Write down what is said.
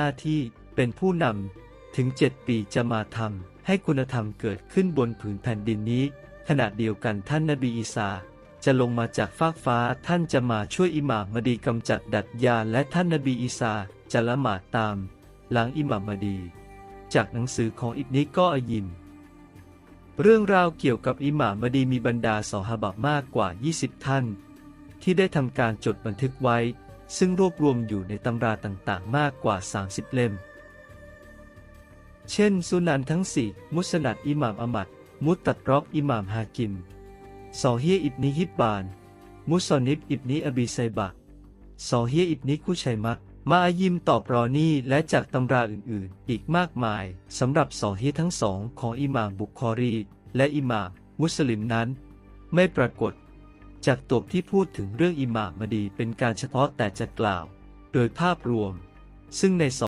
น้าที่เป็นผู้นำถึงเจ็ดปีจะมาทำให้คุณธรรมเกิดขึ้นบนผืนแผ่นดินนี้ ขณะเดียวกันท่านนบีอีสาจะลงมาจากฟากฟ้าท่านจะมาช่วยอิหม่ามมดีกำจัดดัดยาและท่านนบีอีสาจะละหมาดตาม หลังอิหม่ามมดี จากหนังสือของอิบนิก็อยิมเรื่องราวเกี่ยวกับอิหม่ามมดีมีบรรดาสอฮาบะมากกว่า 20 ท่าน ที่ได้ทำการจดบันทึกไว้ ซึ่งรวบรวมอยู่ในตำราต่างๆ มากกว่า 30 เล่ม เช่น สุนันทั้งสี่มุสนัดอิหม่ามอมัด มุตตัดรอกอิหม่ามฮากิมซอเฮียอิบนิฮิบบาน มุสนิบอิบนิอบีไซบะซอเฮียอิบนิคุชัยมักมาอายิมตอบรอนี่และจากตำราอื่นๆ อีกมากมายสำหรับซอเฮียทั้งสองของอิหม่ามบุคคอรี และอิหม่ามมุสลิมนั้น ไม่ปรากฏ จากตัวที่พูดถึงเรื่องอิหม่ามมดีเป็นการเฉพาะแต่จะกล่าว โดยภาพรวม ซึ่งในส